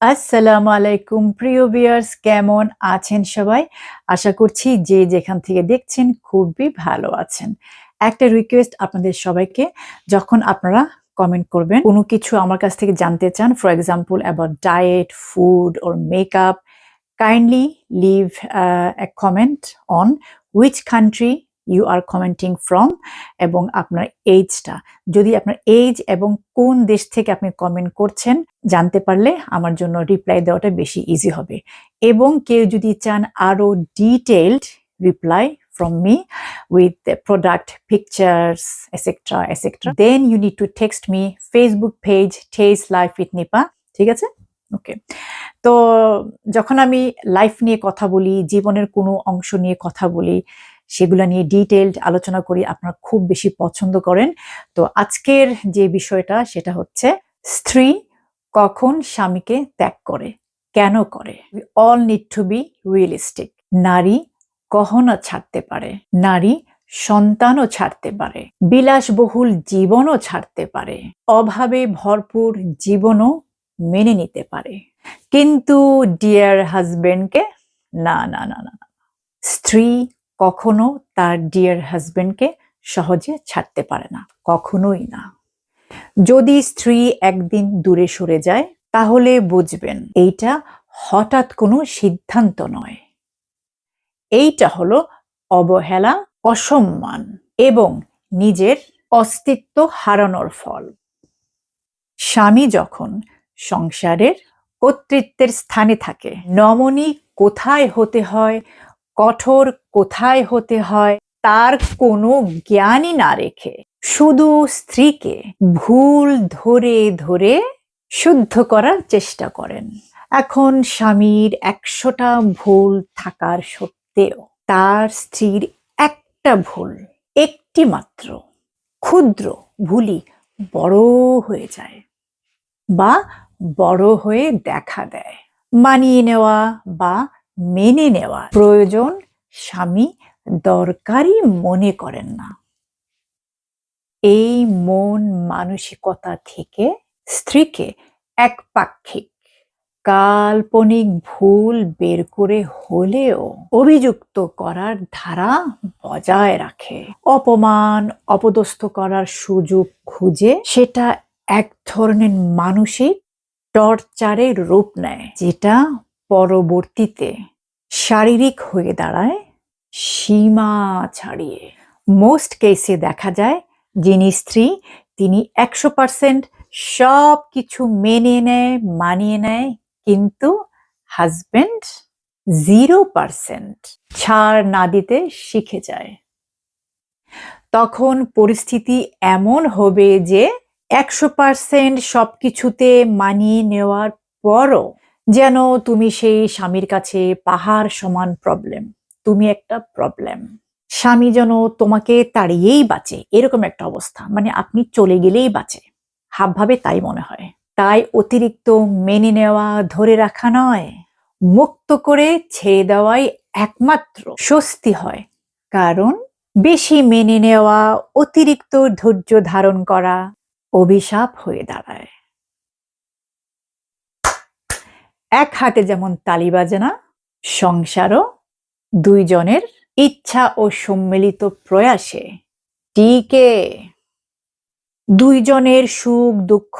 আসসালামু আলাইকুম, প্রিয় ভিউয়ার্স, কেমন আছেন সবাই? আশা করছি যে যেখান থেকে দেখছেন খুবই ভালো আছেন। একটা রিকোয়েস্ট আপনাদের সবাইকে, যখন আপনারা কমেন্ট করবেন, কোনো কিছু আমার কাছ থেকে জানতে চান for example about diet food or makeup kindly leave a comment on which country you are commenting from এবং আপনার এইজটা যদি আপনার এইজ এবং কোন দেশ থেকে আপনি কমেন্ট করছেন, জানতে পারলে আমার জন্য রিপ্লাই দেওয়াটা বেশি ইজি হবে। এবং কেউ যদি চান আরও detailed reply from me with product pictures etcetera etcetera then you need to text me Facebook page Tess life with Nipa ঠিক আছে? ওকে তো যখন আমি লাইফ নিয়ে কথা বলি, জীবনের কোনো অংশ নিয়ে কথা বলি সেগুলো নিয়ে ডিটেলড আলোচনা করি, আপনারা খুব বেশি পছন্দ করেন। তো আজকের যে বিষয়টা, সেটা হচ্ছে স্ত্রী কখন স্বামীকে ত্যাগ করে, কেন করে? All need to be realistic নারী গহনা ছাড়তে পারে, নারী সন্তানও ছাড়তে পারে, বিলাসবহুল জীবনও ছাড়তে পারে, অভাবে ভরপুর জীবনও মেনে নিতে পারে। কিন্তু ডিয়ার হাজবেন্ডকে না না না না না। স্ত্রী কখনো তার ডিয়ার হাজবেন্ডকে সহজে ছাড়তে পারে না, কখনোই না। যদি স্ত্রী একদিন দূরে সরে যায়, তাহলে বুঝবেন এইটা হঠাৎ কোনো সিদ্ধান্ত নয়। এইটা হলো অবহেলা, অসম্মান এবং নিজের অস্তিত্ব হারানোর ফল। স্বামী যখন সংসারের কর্তৃত্বের স্থানে থাকে, নমনী কোথায় হতে হয় কঠোর কোথায় হতে হয় তার কোনো জ্ঞানই না রেখে। শুধু স্ত্রীকে ভুল ধরে ধরে শুদ্ধ করার চেষ্টা করেন। এখন স্বামীর একশোটা ভুল থাকার সত্ত্বেও তার স্ত্রীর একটা ভুল একটি মাত্র, ক্ষুদ্র ভুলই বড় হয়ে যায় বা বড় হয়ে দেখা দেয়। মানিয়ে নেওয়া বা মেনে নেওয়া প্রয়োজন স্বামী দরকারি মনে করেন না। এই মন মানসিকতা থেকে স্ত্রীকে একপাক্ষিক, কাল্পনিক ভুল বের করে হলেও অভিযুক্ত করার ধারা বজায় রাখে। অপমান, অপদস্থ করার সুযোগ খুঁজে সেটা এক ধরনের মানসিক টর্চারের রূপ নেয়, যেটা পরবর্তীতে শারীরিক হয়ে দাঁড়ায় সীমা ছাড়িয়ে। মোস্ট কেসে দেখা যায় যিনি স্ত্রী, তিনি একশো পার্সেন্ট সব কিছু মেনে নেয়, মানিয়ে নেয়, কিন্তু হাজবেন্ড জিরো পার্সেন্ট ছাড় না দিতে শিখে যায়। তখন পরিস্থিতি এমন হবে যে একশো পার্সেন্ট সব কিছুতে মানিয়ে নেওয়ার পরও যেন তুমি সেই স্বামীর কাছে পাহাড় সমান প্রবলেম তুমি একটা প্রবলেম স্বামী যেন তোমাকে তাড়িয়েই বাঁচে, এরকম একটা অবস্থা। মানে আপনি চলে গেলেই বাঁচে। হাবভাবে তাই মনে হয়। তাই অতিরিক্ত মেনে নেওয়া, ধরে রাখা নয়। মুক্ত করে ছেড়ে দেওয়াই একমাত্র স্বস্তি হয়। কারণ বেশি মেনে নেওয়া, অতিরিক্ত ধৈর্য ধারণ করা অভিশাপ হয়ে দাঁড়ায়। এক হাতে যেমন তালি বাজে না সংসারও দুইজনের ইচ্ছা ও সম্মিলিত প্রয়াসে। টিকে। দুইজনের সুখ, দুঃখ,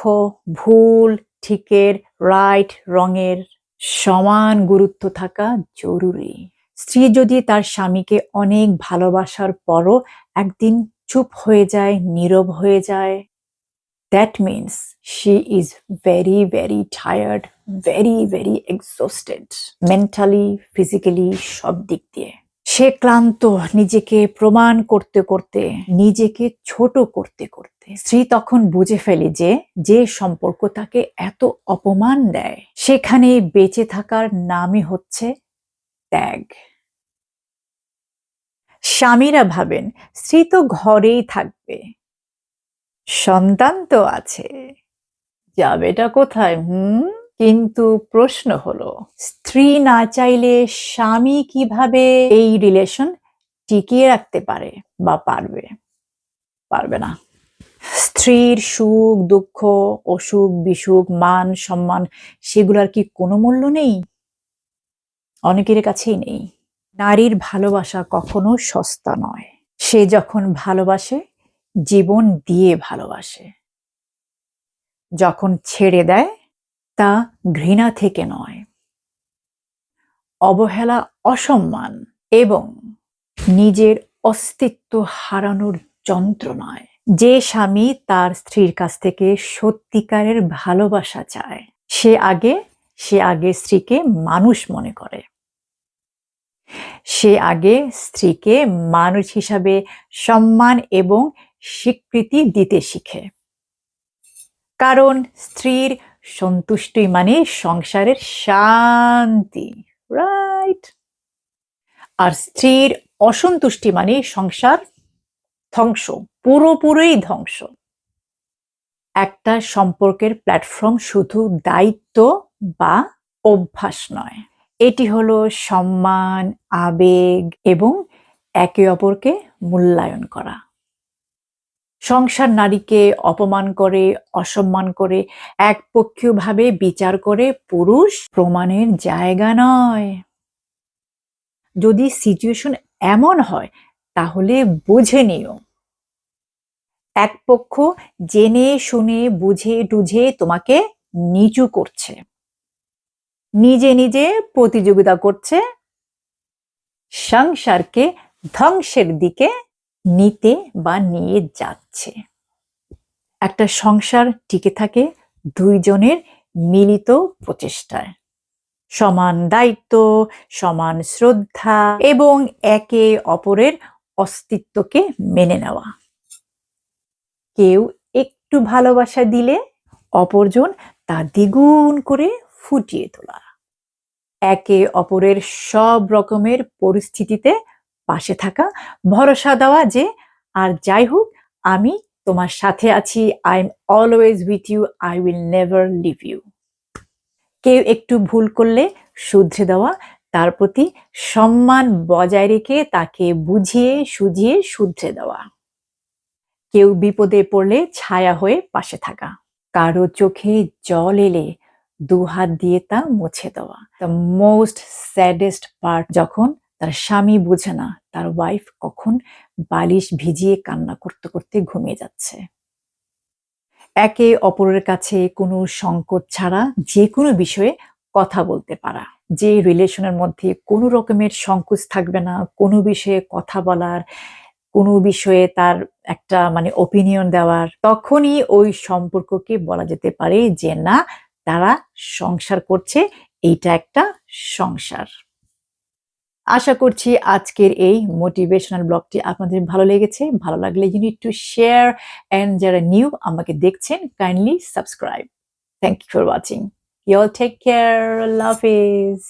ভুল, ঠিকের, রাইট, রঙের সমান গুরুত্ব থাকা জরুরি। স্ত্রী যদি তার স্বামীকে অনেক ভালোবাসার পরও একদিন চুপ হয়ে যায়, নীরব হয়ে যায় that means she is very very tired very very exhausted mentally physically সব দিক দিয়ে। সে ক্লান্ত, নিজেকে প্রমাণ করতে করতে, নিজেকে ছোট করতে করতে, স্ত্রী তখন বুঝে ফেলে যে যে সম্পর্ক তাকে এত অপমান দেয়। সেখানে বেঁচে থাকার নামই হচ্ছে ত্যাগ। স্বামীরা ভাবেন, স্ত্রী তো ঘরেই থাকবে। সন্তান তো আছে। যাবেটা কোথায়, হুম? কিন্তু প্রশ্ন হলো, স্ত্রী না চাইলে স্বামী কীভাবে এই রিলেশন টিকিয়ে রাখতে পারে বা পারবে? পারবে না। স্ত্রীর সুখ, দুঃখ, অসুখ, বিসুখ, মান, সম্মান সেগুলোর কি কোনো মূল্য নেই? অনেকের কাছেই নেই। নারীর ভালোবাসা কখনো সস্তা নয়। সে যখন ভালোবাসে, জীবন দিয়ে ভালোবাসে। যখন ছেড়ে দেয় তা ঘৃণা থেকে নয়। অবহেলা অসম্মান এবং নিজের অস্তিত্ব হারানোর যন্ত্রণায় যে স্বামী তার স্ত্রীর কাছ থেকে সত্যিকারের ভালোবাসা চায়, সে আগে সে আগে স্ত্রীকে মানুষ মনে করে। সে আগে স্ত্রীকে মানুষ হিসাবে সম্মান এবং স্বীকৃতি দিতে শিখে। কারণ স্ত্রীর সন্তুষ্টি মানে সংসারের শান্তি রাইট আর স্ত্রীর অসন্তুষ্টি মানে সংসার ধ্বংস, পুরোপুরি ধ্বংস। একটা সম্পর্কের প্ল্যাটফর্ম শুধু দায়িত্ব বা অভ্যাস নয়। এটি হলো সম্মান, আবেগ এবং একে অপরকে মূল্যায়ন করা। সংসার নারীকে অপমান করে, অসম্মান করে, একপক্ষীয়ভাবে বিচার করে পুরুষ প্রমাণের জায়গা নয়। যদি সিচুয়েশন এমন হয়, তাহলে বুঝে নিও। এক পক্ষ জেনে, শুনে, বুঝে, টুঝে তোমাকে নিচু করছে। নিজে নিজে প্রতিযোগিতা করছে। সংসারকে ধ্বংসের দিকে নিতে বা নিয়ে যাচ্ছে। একটা সংসার টিকে থাকে দুইজনের মিলিত প্রচেষ্টায়। সমান দায়িত্ব, সমান শ্রদ্ধা এবং একে অপরের অস্তিত্বকে মেনে নেওয়া। কেউ একটু ভালোবাসা দিলে অপরজন তা দ্বিগুণ করে ফুটিয়ে তোলা। একে অপরের সব রকমের পরিস্থিতিতে পাশে থাকা। ভরসা দেওয়া যে, আর যাই হোক, আমি তোমার সাথে আছি। I am always with you I will never leave you কেউ একটু ভুল করলে শুধরে দেওয়া, তার প্রতি সম্মান বজায় রেখে তাকে বুঝিয়ে সুঝিয়ে শুধরে দেওয়া। কেউ বিপদে পড়লে ছায়া হয়ে পাশে থাকা। কারও চোখে জল এলে দু হাত দিয়ে তা মুছে দেওয়া। দ্য মোস্ট স্যাডেস্ট পার্ট যখন তার স্বামী বুঝে না তার ওয়াইফ কখন বালিশ ভিজিয়ে কান্না করতে করতে ঘুমিয়ে যাচ্ছে। একে অপরের কাছে কোনো সংকট ছাড়া যে কোনো বিষয়ে কথা বলতে পারা। যে রিলেশনের মধ্যে কোনো রকমের সংকোচ থাকবে না, কোনো বিষয়ে কথা বলার, কোনো বিষয়ে তার একটা মানে ওপিনিয়ন দেওয়ার, তখনই ওই সম্পর্ককে বলা যেতে পারে যে, না, তারা সংসার করছে, এইটা একটা সংসার। আশা করছি আজকের এই মোটিভেশনাল ব্লগটি আপনাদের ভালো লেগেছে। ভালো লাগলে you need to share and যারা নিউ আমাকে দেখছেন kindly subscribe thank you for watching you take care love is